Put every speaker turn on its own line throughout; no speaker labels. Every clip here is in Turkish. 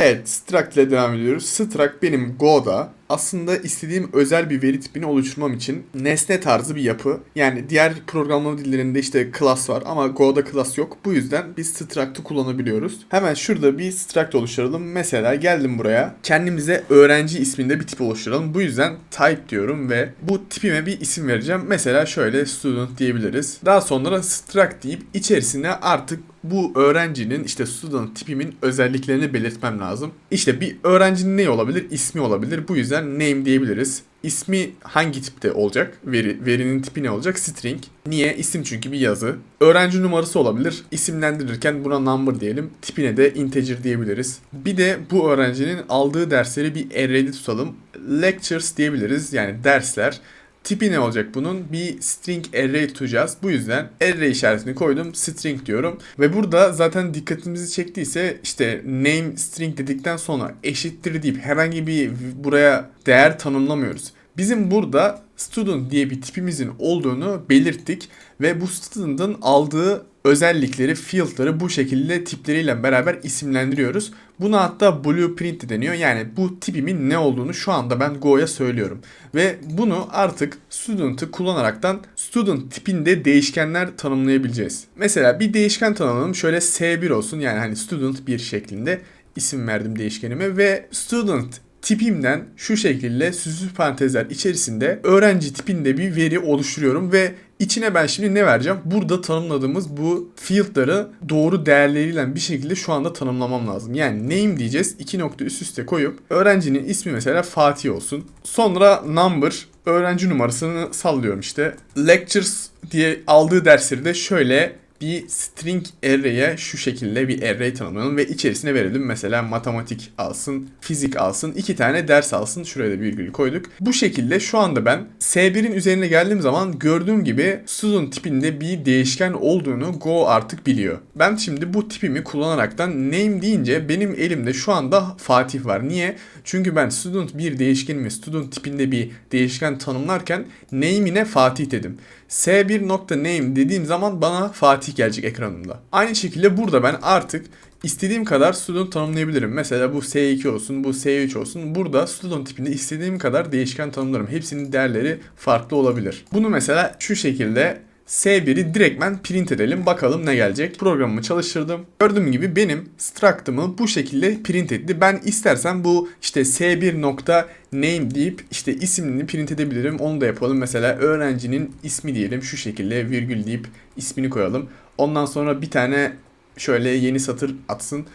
Evet, struct ile devam ediyoruz. Struct benim Go'da aslında istediğim özel bir veri tipini oluşturmam için nesne tarzı bir yapı. Yani diğer programlama dillerinde işte class var ama Go'da class yok. Bu yüzden biz struct'ı kullanabiliyoruz. Hemen şurada bir struct oluşturalım. Mesela geldim buraya. Kendimize öğrenci isminde bir tip oluşturalım. Bu yüzden type diyorum ve bu tipime bir isim vereceğim. Mesela şöyle student diyebiliriz. Daha sonra struct deyip içerisine artık bu öğrencinin işte student tipimin özelliklerini belirtmem lazım. İşte bir öğrencinin ne olabilir? İsmi olabilir. Bu yüzden name diyebiliriz. İsmi hangi tipte olacak? Veri, verinin tipi ne olacak? String. Niye? İsim çünkü bir yazı. Öğrenci numarası olabilir. İsimlendirirken buna number diyelim. Tipine de integer diyebiliriz. Bir de bu öğrencinin aldığı dersleri bir array'de tutalım. Lectures diyebiliriz. Yani dersler. Tipi ne olacak bunun? Bir string array tutacağız. Bu yüzden array işaretini koydum. String diyorum. Ve burada zaten dikkatimizi çektiyse işte name string dedikten sonra eşittir deyip herhangi bir buraya değer tanımlamıyoruz. Bizim burada student diye bir tipimizin olduğunu belirttik ve bu student'ın aldığı özellikleri, field'ları bu şekilde tipleriyle beraber isimlendiriyoruz. Buna hatta blueprint deniyor. Yani bu tipimin ne olduğunu şu anda ben Go'ya söylüyorum. Ve bunu artık student'ı kullanaraktan student tipinde değişkenler tanımlayabileceğiz. Mesela bir değişken tanımlayalım. Şöyle S1 olsun yani hani student 1 şeklinde isim verdim değişkenime ve student tipimden şu şekilde süslü parantezler içerisinde öğrenci tipinde bir veri oluşturuyorum ve içine ben şimdi ne vereceğim? Burada tanımladığımız bu field'ları doğru değerleriyle bir şekilde şu anda tanımlamam lazım. Yani name diyeceğiz. iki nokta üst üste koyup öğrencinin ismi mesela Fatih olsun. Sonra number öğrenci numarasını sallıyorum işte. Lectures diye aldığı dersleri de şöyle bir string array'e şu şekilde bir array tanımlayalım ve içerisine verelim. Mesela matematik alsın, fizik alsın, iki tane ders alsın. Şuraya da virgül koyduk. Bu şekilde şu anda ben S1'in üzerine geldiğim zaman gördüğüm gibi student tipinde bir değişken olduğunu Go artık biliyor. Ben şimdi bu tipimi kullanaraktan name deyince benim elimde şu anda Fatih var. Niye? Çünkü ben student bir değişkenimi student tipinde bir değişken tanımlarken name'ine Fatih dedim. S1.name dediğim zaman bana Fatih gelecek ekranımda. Aynı şekilde burada ben artık istediğim kadar student tanımlayabilirim. Mesela bu S2 olsun, bu S3 olsun. Burada student tipinde istediğim kadar değişken tanımlarım. Hepsinin değerleri farklı olabilir. Bunu mesela şu şekilde S1'i direktmen print edelim. Bakalım ne gelecek. Programımı çalıştırdım. Gördüğüm gibi benim struct'ımı bu şekilde print etti. Ben istersen bu işte S1 nokta name deyip işte isimini print edebilirim. Onu da yapalım. Mesela öğrencinin ismi diyelim. Şu şekilde virgül deyip ismini koyalım. Ondan sonra bir tane şöyle yeni satır atsın.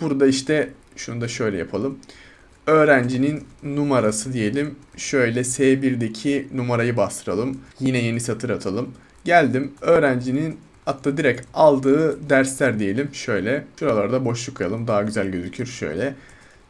Burada işte şunu da şöyle yapalım. Öğrencinin numarası diyelim. Şöyle S1'deki numarayı bastıralım. Yine yeni satır atalım. Geldim öğrencinin hatta direkt aldığı dersler diyelim. Şöyle şuralarda boşluk koyalım daha güzel gözükür şöyle.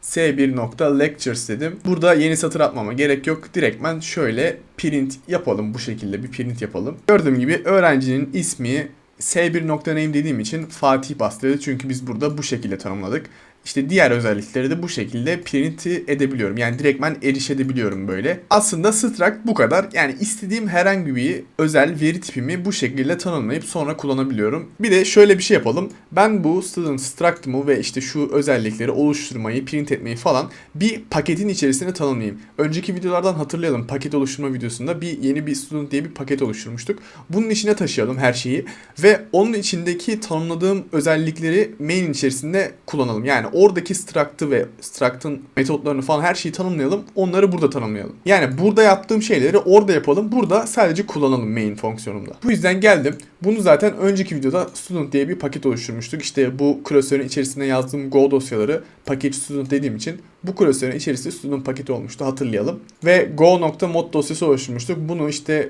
S1.lectures dedim. Burada yeni satır atmama gerek yok. Direktmen şöyle print yapalım bu şekilde bir print yapalım. Gördüğüm gibi öğrencinin ismi S1.name dediğim için Fatih bastırdı. Çünkü biz burada bu şekilde tanımladık. İşte diğer özellikleri de bu şekilde print edebiliyorum. Yani direktmen erişebiliyorum böyle. Aslında struct bu kadar. Yani istediğim herhangi bir özel veri tipimi bu şekilde tanımlayıp sonra kullanabiliyorum. Bir de şöyle bir şey yapalım. Ben bu student struct'ımı ve işte şu özellikleri oluşturmayı, print etmeyi falan bir paketin içerisine tanımlayayım. Önceki videolardan hatırlayalım. Paket oluşturma videosunda bir yeni bir student diye bir paket oluşturmuştuk. Bunun içine taşıyalım her şeyi ve onun içindeki tanımladığım özellikleri main içerisinde kullanalım. Yani oradaki struct'ı ve struct'ın metotlarını falan her şeyi tanımlayalım. Onları burada tanımlayalım. Yani burada yaptığım şeyleri orada yapalım. Burada sadece kullanalım main fonksiyonumda. Bu yüzden geldim. Bunu zaten önceki videoda student diye bir paket oluşturmuştuk. İşte bu klasörün içerisinde yazdığım Go dosyaları paket student dediğim için bu klasörün içerisinde student paketi olmuştu hatırlayalım. Ve go.mod dosyası oluşturmuştuk. Bunu işte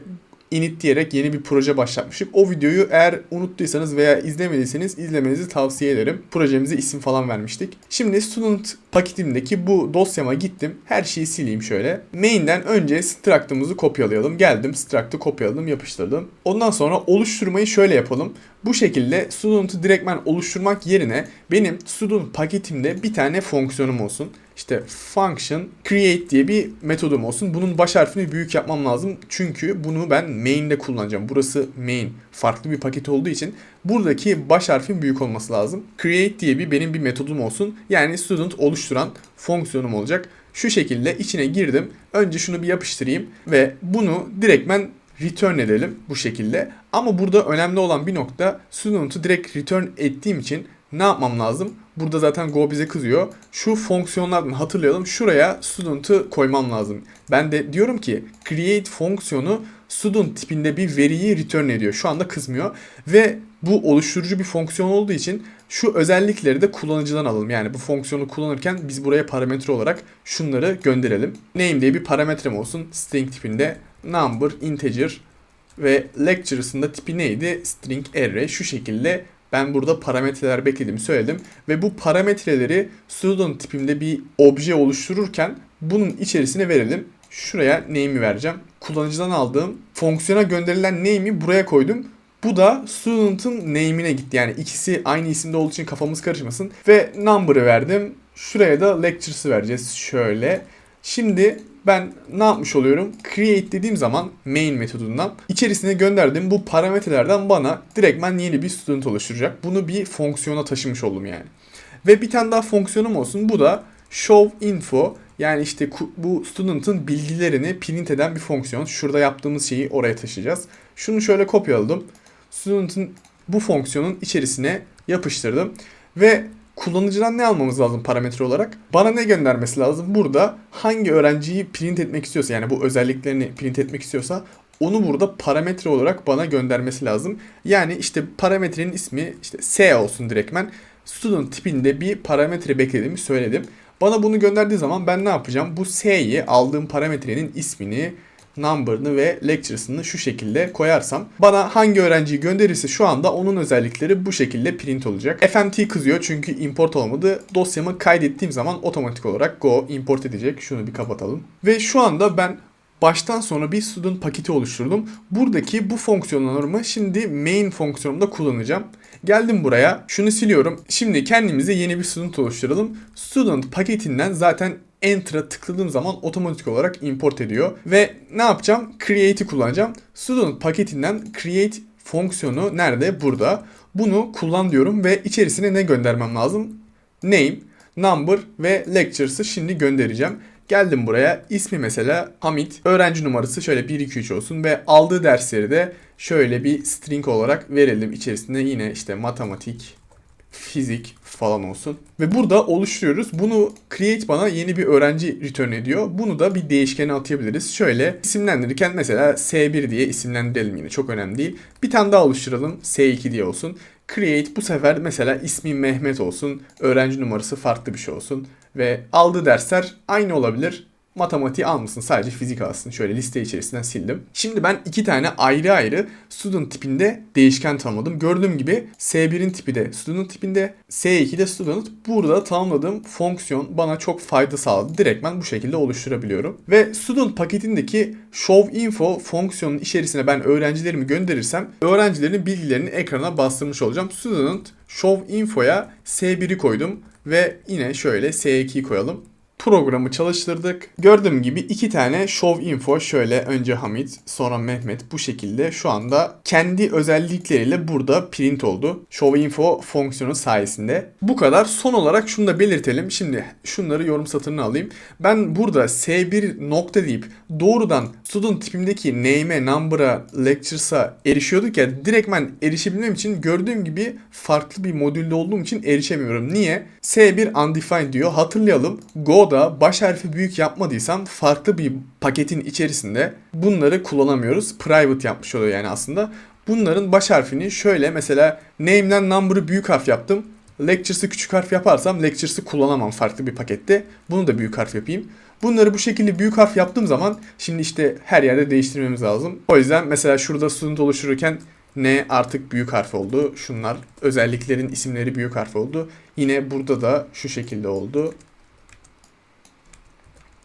init diyerek yeni bir proje başlatmıştık. O videoyu eğer unuttuysanız veya izlemediyseniz izlemenizi tavsiye ederim. Projemize isim falan vermiştik. Şimdi student paketimdeki bu dosyama gittim. Her şeyi sileyim şöyle. Main'den önce struct'ımızı kopyalayalım. Geldim struct'ı kopyaladım yapıştırdım. Ondan sonra oluşturmayı şöyle yapalım. Bu şekilde student'ı direktmen oluşturmak yerine benim student paketimde bir tane fonksiyonum olsun. İşte function create diye bir metodum olsun. Bunun baş harfini büyük yapmam lazım. Çünkü bunu ben main'de kullanacağım. Burası main. Farklı bir paket olduğu için buradaki baş harfin büyük olması lazım. Create diye bir benim bir metodum olsun. Yani student oluşturan fonksiyonum olacak. Şu şekilde içine girdim. Önce şunu bir yapıştırayım ve bunu direktmen return edelim bu şekilde. Ama burada önemli olan bir nokta student'ı direkt return ettiğim için ne yapmam lazım? Burada zaten Go bize kızıyor. Şu fonksiyonlardan hatırlayalım. Şuraya student'ı koymam lazım. Ben de diyorum ki create fonksiyonu student tipinde bir veriyi return ediyor. Şu anda kızmıyor. Ve bu oluşturucu bir fonksiyon olduğu için şu özellikleri de kullanıcıdan alalım. Yani bu fonksiyonu kullanırken biz buraya parametre olarak şunları gönderelim. Name diye bir parametrem olsun. String tipinde number, integer ve lecture'sında tipi neydi? String array. Şu şekilde ben burada parametreler beklediğimi söyledim. Ve bu parametreleri student tipimde bir obje oluştururken bunun içerisine verelim. Şuraya name'i vereceğim. Kullanıcıdan aldığım fonksiyona gönderilen name'i buraya koydum. Bu da student'ın name'ine gitti. Yani ikisi aynı isimde olduğu için kafamız karışmasın. Ve number'ı verdim. Şuraya da lectures'ı vereceğiz. Şöyle. Şimdi ben ne yapmış oluyorum? Create dediğim zaman main metodundan içerisine gönderdiğim bu parametrelerden bana direktmen yeni bir student oluşturacak. Bunu bir fonksiyona taşımış oldum yani. Ve bir tane daha fonksiyonum olsun. Bu da show info. Yani işte bu student'ın bilgilerini print eden bir fonksiyon. Şurada yaptığımız şeyi oraya taşıyacağız. Şunu şöyle kopyaladım. Student'ın bu fonksiyonun içerisine yapıştırdım. Ve kullanıcıdan ne almamız lazım parametre olarak? Bana ne göndermesi lazım? Burada hangi öğrenciyi print etmek istiyorsa yani bu özelliklerini print etmek istiyorsa onu burada parametre olarak bana göndermesi lazım. Yani işte parametrenin ismi işte S olsun direktmen. Student tipinde bir parametre beklediğimi söyledim. Bana bunu gönderdiği zaman ben ne yapacağım? Bu S'yi aldığım parametrenin ismini number'ını ve lectures'ını şu şekilde koyarsam bana hangi öğrenciyi gönderirse şu anda onun özellikleri bu şekilde print olacak. FMT kızıyor çünkü import olmadı. Dosyamı kaydettiğim zaman otomatik olarak Go import edecek. Şunu bir kapatalım. Ve şu anda ben baştan sona bir student paketi oluşturdum. Buradaki bu fonksiyonlarımı şimdi main fonksiyonumda kullanacağım. Geldim buraya. Şunu siliyorum. Şimdi kendimize yeni bir student oluşturalım. Student paketinden zaten Enter'a tıkladığım zaman otomatik olarak import ediyor. Ve ne yapacağım? Create'i kullanacağım. Student paketinden create fonksiyonu nerede? Burada. Bunu kullan diyorum ve içerisine ne göndermem lazım? Name, number ve lectures'ı şimdi göndereceğim. Geldim buraya. İsmi mesela Hamit. Öğrenci numarası şöyle 1 2 3 olsun ve aldığı dersleri de şöyle bir string olarak verelim. İçerisinde yine işte matematik, fizik falan olsun. Ve burada oluşturuyoruz. Bunu create bana yeni bir öğrenci return ediyor. Bunu da bir değişkene atayabiliriz. Şöyle isimlendirirken mesela S1 diye isimlendirelim yine çok önemli değil. Bir tane daha oluşturalım. S2 diye olsun. Create bu sefer mesela ismi Mehmet olsun. Öğrenci numarası farklı bir şey olsun. Ve aldığı dersler aynı olabilir matematiği almasın sadece fizik alsın. Şöyle liste içerisinden sildim. Şimdi ben iki tane ayrı ayrı student tipinde değişken tanımladım. Gördüğüm gibi S1'in tipi de student tipinde, S2 de student. Burada tanımladığım fonksiyon bana çok fayda sağladı. Direkt ben bu şekilde oluşturabiliyorum. Ve student paketindeki show info fonksiyonun içerisine ben öğrencilerimi gönderirsem öğrencilerin bilgilerini ekrana bastırmış olacağım. Student show info'ya S1'i koydum ve yine şöyle S2'yi koyalım programı çalıştırdık. Gördüğüm gibi iki tane show info şöyle önce Hamit sonra Mehmet bu şekilde şu anda kendi özellikleriyle burada print oldu. Show info fonksiyonu sayesinde. Bu kadar. Son olarak şunu da belirtelim. Şimdi şunları yorum satırına alayım. Ben burada S1 nokta deyip doğrudan student tipimdeki name'e, number'a, lectures'a erişiyorduk ya direktmen erişebilmem için gördüğüm gibi farklı bir modülde olduğum için erişemiyorum. Niye? S1 undefined diyor. Hatırlayalım. Go da baş harfi büyük yapmadıysam farklı bir paketin içerisinde bunları kullanamıyoruz. Private yapmış oluyor yani aslında. Bunların baş harfini şöyle mesela name'den number'ı büyük harf yaptım. Lectures'ı küçük harf yaparsam lectures'ı kullanamam farklı bir pakette. Bunu da büyük harf yapayım. Bunları bu şekilde büyük harf yaptığım zaman şimdi işte her yerde değiştirmemiz lazım. O yüzden mesela şurada student oluştururken ne artık büyük harf oldu. Şunlar özelliklerin isimleri büyük harf oldu. Yine burada da şu şekilde oldu.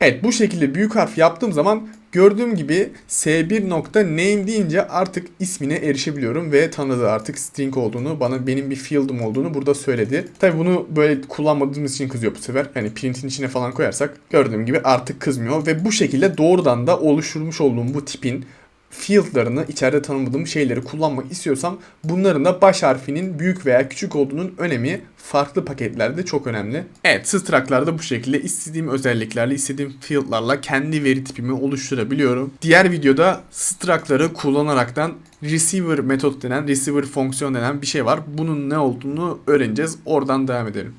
Evet bu şekilde büyük harf yaptığım zaman Gördüğüm gibi s1.name deyince artık ismine erişebiliyorum ve tanıdı artık string olduğunu, bana benim bir field'ım olduğunu burada söyledi. Tabi bunu böyle kullanmadığımız için kızıyor bu sefer. Hani print'in içine falan koyarsak gördüğüm gibi artık kızmıyor ve bu şekilde doğrudan da oluşturmuş olduğum bu tipin field'larını içeride tanımladığım şeyleri kullanmak istiyorsam bunların da baş harfinin büyük veya küçük olduğunun önemi farklı paketlerde çok önemli. Evet struct'larda bu şekilde istediğim özelliklerle istediğim field'larla kendi veri tipimi oluşturabiliyorum. Diğer videoda struct'ları kullanaraktan receiver metot denen, receiver fonksiyon denen bir şey var. Bunun ne olduğunu öğreneceğiz. Oradan devam edelim.